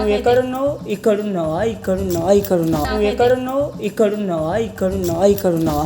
నువ్వు ఎక్కడున్నావు? ఇక్కడున్నావా? ఇక్కడున్నావా? ఇక్కడున్నావా? నువ్వు ఎక్కడున్నావు? ఇక్కడున్నావా? ఇక్కడున్నావా? ఇక్కడున్నావా?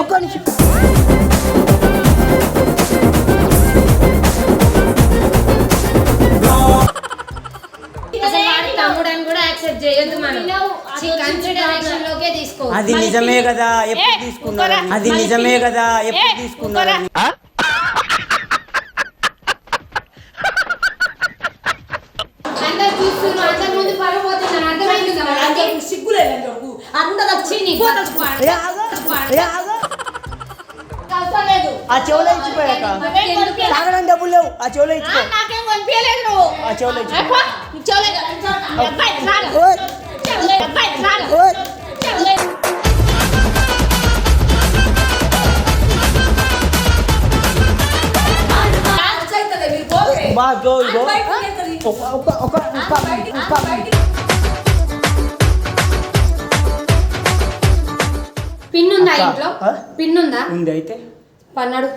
ఒక్క నిమిషం. అది నిజమే కదా? ఎప్పుడు తీసుకున్నారు? అది నిజమే కదా? ఎప్పుడు తీసుకున్నారు అందరు చూస్తున్నారు అందరి ముందు అర్థమైంది కదా వచ్చి. ఆ చెవులో ఇచ్చిపోయాక. తాగడానికి డబ్బులు లేవు ఆ చెవులో ఇచ్చిపో ఆ చెవులో ఇచ్చిపో అబ్బా, నీకు చెవులేదు. అబ్బాయి, ఇంట్లో? పిన్ ఉందా ఉంది అయితే. పన్నాడు.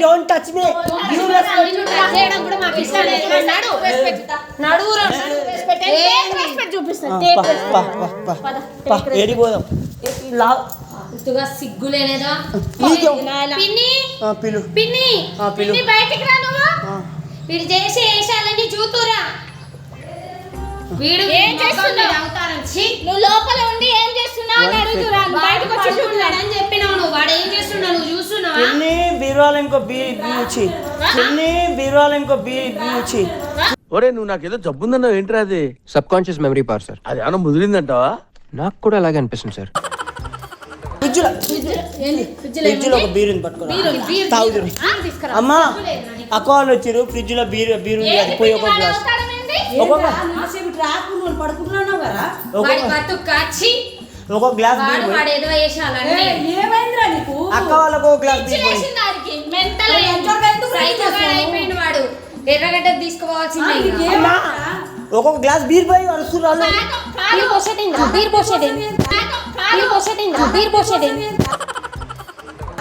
డోంట్ టచ్ మీ సిగ్గు లేనేదా పిలు. పిన్ని. పిన్ని బయటికి రా నువ్వు. వీడు చేసే చూతురా. వీడు ఏం చేస్తున్నావు? నువ్వు లోపల ఉండి ఏం చేస్తున్నావు అని. బయటకు వచ్చి చూడు. చూడాలని చెప్పినావు నువ్వు. వాడు ఏం చేస్తున్నావు నువ్వు చూస్తున్నావా? బీరువాల ఇంకో బీ బీచి బీరువాల ఇంకో బీ బీచి ఒరే నువ్వు నాకేదో జబ్బుందన్నావు ఏంట్రా అది? Subconscious memory power sir. అది ఏమన్నా ముదిరిందంటావా? నాకు కూడా అలాగే అనిపిస్తుంది సార్. ఫ్రిడ్జ్లో. ఫ్రిడ్జ్లో ఒక బీరుని పట్టుకురా. తాగుదురు అమ్మా అక్క వాళ్ళు వచ్చారు ఫ్రిడ్జ్లో బీరు బీరు ఉంది అది పోయి ఒక గ్లాస్ ఒక్కొక్క ఒక్కొక్క గ్లాస్ బీరు అక్క వాళ్ళకు ఒక గ్లాస్ బీరు ఎర్రగడ్డ. అమ్మా ఒక్కొక్క గ్లాస్ బీర్ పోయి వాళ్ళు బీర్ బీర్ పోసేదేంద్రా బీర్ పోసేదేంద్రా బీర్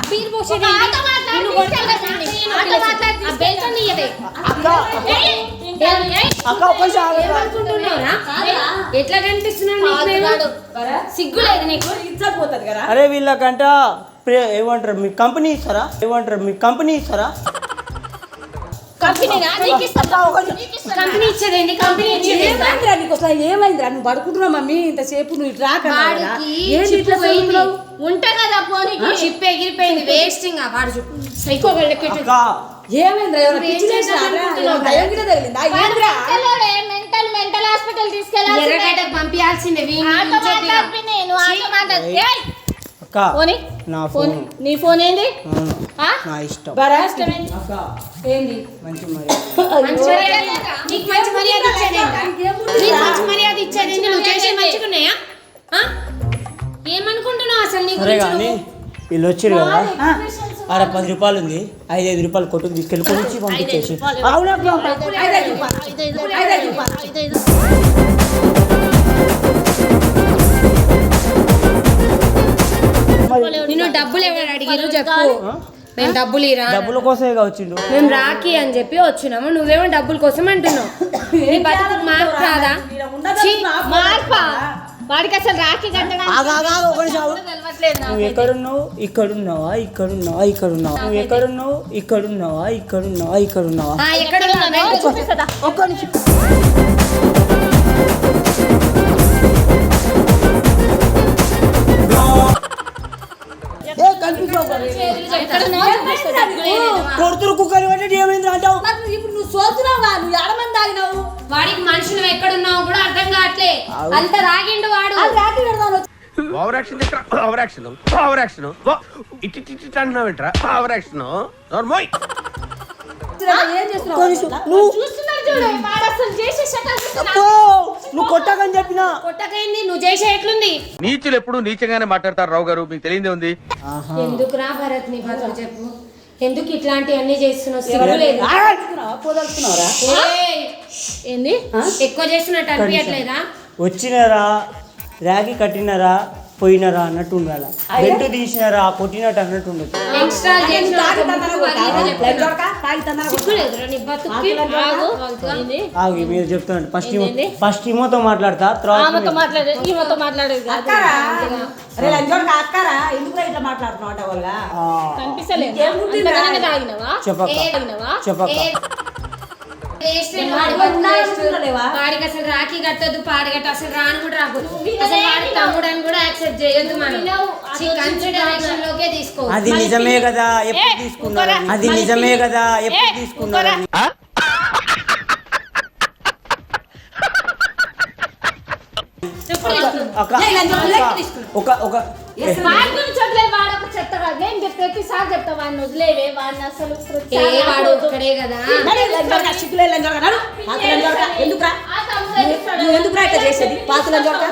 బీర్ పోసేదేంద్రా నిన్ను కొడతాను. ఆ బెల్ట్ నీయదే. అక్క? ఎట్లా కనిపిస్తున్నావు నీకు నేను? సిగ్గు లేదు నీకు? అరే వీళ్ళకంట ఏమంటారు? మీ కంపెనీ ఇస్తారా? ఏమంటారు? మీ కంపెనీ ఇస్తారా? కంపెనీ ఇచ్చేది ఏంటి? కంపెనీ? ఏమైందిరా నీకు? అసలు ఏమైందిరా? నువ్వు పడుకుంటున్నావు మమ్మీ ఇంతసేపు నువ్వు ఇటు రాక వాడికి చిప్పు పోయింది. ఉంటా కదా పోనీకి. చిప్ ఎగిరిపోయింది. వేస్ట్ ఇంకా వాడు. సైకో ఏమైందిరా? మెంటల్ మెంటల్ హాస్పిటల్ తీసుకెళ్ళాలి ఎర్రగడ్డకు పంపించాల్సిందే అక్క పోనీ. నా ఫోన్. నీ ఫోన్ ఏంది? ఆ? నా ఇష్టం. బరా అక్క ఏంది? మంచి మరి మంచి మర్యాద నీకు మంచి మర్యాద? నీకు మంచి మర్యాద? నువ్వు చేసే మంచిగున్నాయా ఆ? ఏమనుకుంటున్నావు అసలు నీ సరే గురించి కానీ నువ్వు? వీళ్ళు వచ్చారు కదా? ఆడ పది రూపాయలు ఉంది. ఐదు ఐదు రూపాయలు కొట్టుకు తీసుకెళ్ళి కొనిచ్చి పంపించేసి. ఐదైదు రూపాయలు. ఐదైదు రూపాయలు. నిన్ను డబ్బులు ఎవరు అడిగారు చెప్పు. మేము డబ్బులు ఇరా. డబ్బుల కోసమే వచ్చిండు మేము రాకి అని చెప్పి వచ్చినాము. నువ్వేమో డబ్బుల కోసం అంటున్నావు. నీ బతుకు మార్పు రాదా? ఛీ, మార్పా? వాడికి అసలు రాఖీ కట్టడం ఆగు, ఆగు, ఆగు, ఒక నిమిషం ఆగు. తెలవట్లేదు నాకు. నువ్వు ఎక్కడున్నావు? ఇక్కడున్నావా? ఇక్కడున్నావా? ఇక్కడున్నావా? నువ్వు ఎక్కడున్నావు? ఇక్కడున్నావా? ఇక్కడున్నావా? ఇక్కడున్నావా? ఎక్కడ ఉన్నావు? ఒక్క నిమిషం. కొడుతురు కుక్కని పట్టి ఏమైంది అంటావు? ఇప్పుడు నువ్వు సోతున్నావుగా నువ్వు ఏడమంది తాగినావు? వాడికి మనుషులు ఎక్కడున్నావు కూడా అర్థం కావట్లే. అంత రాగిండు వాడు. రాత్రి పెడతాను. Over action over action over action ఇట్టి ఇట్టి అంటున్నావేంట్రా? ఓవర్ యాక్షన్ నోర్మోయ్ ఏం చేస్తున్నావు? నువ్వు చూడు వాడు అసలు చేసే శకలు చూస్తున్నా. అబ్బో, నువ్వు కొట్టకని చెప్పినా? కొట్టకైంది నువ్వు చేసే ఎట్లుంది? నీచులు ఎప్పుడు నీచంగానే మాట్లాడతారు రావు గారు మీకు తెలియదే ఉంది. ఎందుకు రా భరత్ నీ బతుకు చెప్పు. ఎందుకు ఇట్లాంటివన్నీ చేస్తున్నావు? ఏయ్, ఏంది? ఎక్కువ చేస్తున్నట్టు అనిపించట్లేదా? వచ్చినారా? రాగి కట్టినారా? పోయినారా అన్నట్టు ఉండాలి బెల్ట్ తీసినారా కొట్టినట్టు అన్నట్టు ఉండదు ఆగు. మీరు చెప్తున్నాను ఫస్ట్? ఫస్ట్ ఈమోతో మాట్లాడతా తర్వాత ఆమెతో మాట్లాడే ఉంటలేవా? వాడికి అసలు రాఖీ కట్టొద్దు పాడగట్టు అసలు రాను కూడా రాకూడదు అసలు వాడి తమ్ముడు అని కూడా యాక్సెప్ట్ చేయొద్దు మనం. కన్సిడరేషన్ లోకే తీసుకో అది నిజమే కదా. ఎప్పుడు తీసుకున్నారు? అది నిజమే కదా. ఎప్పుడు తీసుకున్నారు? అక్క ఒక ఒక వాడి గురించి వదిలే వాడు ఒక చెత్త కాదు నేను చెప్- ప్రతిసారి చెప్తా వాడిని వదిలేవే వాడిని అసలు ఏ వాడు ఒక్కడే కదా నడు. ఎందుకురా. నువ్వు ఎందుకురా ఇట్లా చేసేది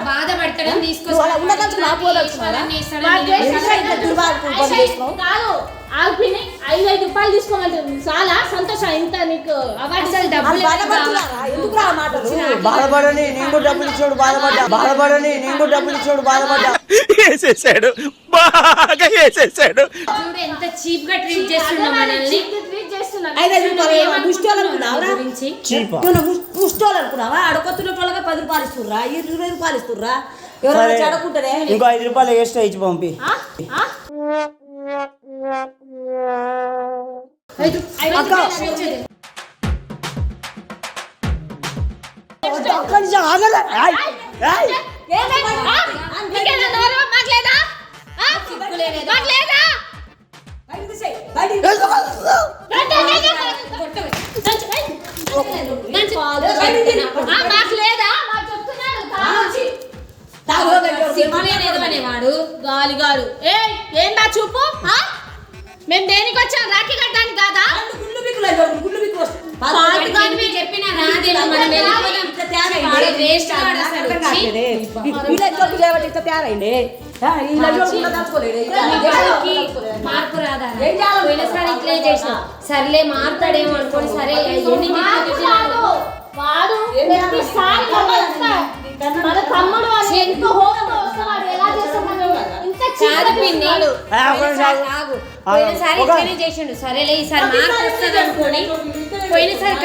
బాధపడతాడని అలా ఐదు ఐదు రూపాయలు తీసుకోమంటుంది చాలా సంతోషం ఆ మాటలు? బాధపడని నేను కూడా డబ్బులు ఇచ్చాడు బాధపడ్డా. బాధపడని నేను కూడా డబ్బులు ఇచ్చాడు బాధపడ్డా. వేసేసాడు. బాగా వేసేసాడు. చూడు ఎంత చీప్గా ట్రీట్ చేస్తున్నా మనల్ని. అనుకున్నావా అడగొత్తున్న వాళ్ళకి పది రూపాయలు ఇస్తుర్రా. ఇరవై రూపాయలు ఇస్తుర్రా. ఎవరైనా ఇంకో ఐదు రూపాయలు ఎక్స్ట్రా ఇచ్చి పంపి. ఆ? ఒక్క నిమిషం ఆగలే. వేస్ట్ వాడు అసలు అర్థం వచ్చి. కాలేదే. ఈ- వీళ్ళ జోబు చేయబట్టి ఇట్లా తయారైంది మార్పు రాదా? పోయినసారి ఇట్లే చేసిన. సర్లే మారుతాడేమో అనుకోని సరే ఎన్ని వాడు మన ఇంత- తమ్ముడు ఎంతో హోదాతో పోయినసారి ఇట్లనే చేసిండు. సరేలే ఈసారి వస్తుంది అనుకోని. పోయినసారి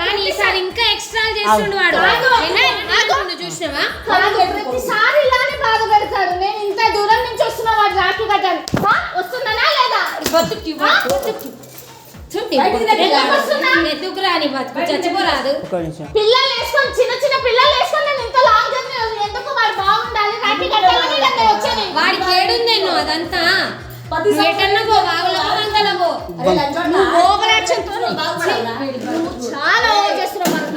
కానీ ఈసారి ఇంకా ఎక్స్ట్రా చేస్తుండు వాడు. చూసినావా? కాదు ప్రతిసారి ఇలానే బాధ పెడతాడు. నేను ఇంత దూరం నుంచి వస్తున్నా వాడు రాఖీ కట్టాను? వస్తున్నానా లేదా? బతుకి. ఎందుకు రాని బతుకు? చచ్చిపోరాదు. పిల్లలు వేసుకొని చిన్న చిన్న పిల్లలు వేసుకొని రాఖీ కట్టాలని నేను వాడికి అదంతా ఎటన్నా పో వాగులో అంతలో పో. ఓవర్ యాక్షన్తో? చాలా ఓవర్ చేస్తున్నావు అది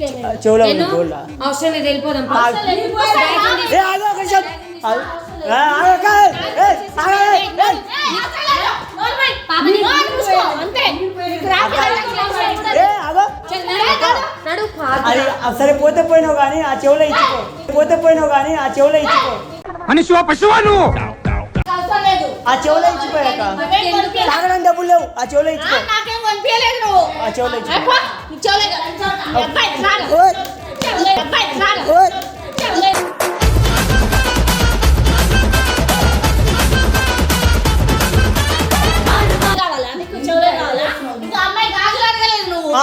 గోల్డా? చెవులో అవసరం లేదు వెళ్ళిపోదాం. సరే పోతే పోయినావు కానీ ఆ చెవులో ఇచ్చుకో పోతే పోయినావు కానీ ఆ చెవులో ఇచ్చుకో మనిషివా పశువా నువ్వు. ఆ చెవులో ఇచ్చిపోయాక. తాగడం డబ్బులు లేవు ఆ చెవులో ఇచ్చుకో నాకేం కొనిపించలేదు నువ్వు. ఆ చెవులో ఇచ్చుకో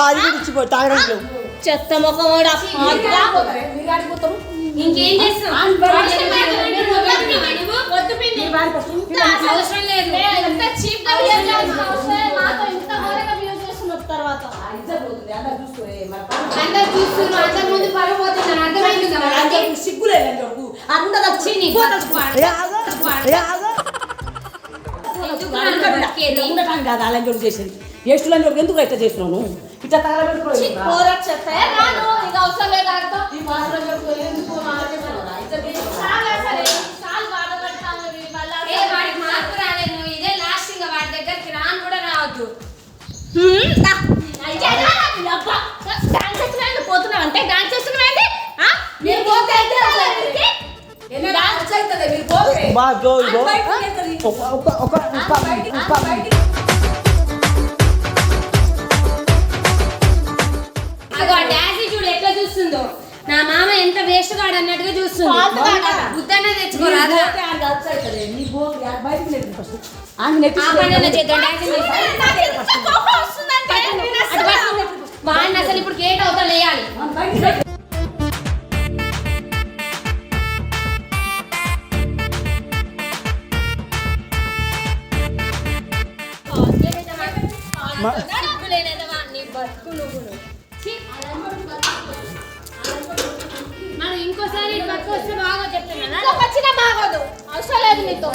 అది కూడా ఇచ్చిపో తాగడం లేవు చెత్త ముఖం కూడా పోతారే, మీరు ఆడికి పోతారు. ఇంకేం చేస్తాం? అవసరం లేదు, నువ్వు వద్దు నువ్వు. వద్దు పిన్ని. ఇంత అసలు అవసరం లేదు. నేను ఎంత చీప్గా బిహేవ్ చేయాల్సిన అవసరం లేదు. నాతో ఇంత ఘోరంగా బిహేవ్ చేస్తున్నారు తర్వాత. అందరు చూస్తున్నారు. అందరి ముందు పరువు పోతున్నారు అర్థమైంది కదా. అందరికి సిగ్గులే లంచోడుకు. ఆ ఉండదు అది చీ, నీ పోతలుచుకో. ఏ ఆగు ఏ ఆగు ఎందుకు కాదు చేసేది. ఎందుకు చేస్తున్నావు నువ్వు? ఇట్లా రాను నీకు అవసరం లేదు బాధపడతాను ఈ వల్ల. ఏ వాడికి మార్పు రాలేదు నువ్వు ఇదే లాస్ట్ ఇంకా వాడి దగ్గరికి రాను కూడా రావద్దు. హ్మ్, దా. అయితే రా, నీ అబ్బా. డాన్స్ చేస్తున్నావు పోతున్నావు? అంటే డాన్స్ చేస్తున్నావు ఆ? మీరు పోతే అయితే? డాన్స్ అవుతుంది మీరు పోతే. ఒక ఒక ఒక చేసి. ఎంత కోపం వస్తుందంటే నేను అటు అసలు- పట్టుకో. వాడిని అసలు ఇప్పుడు గేట్ అవుతా అవసరం లేదు నీతో.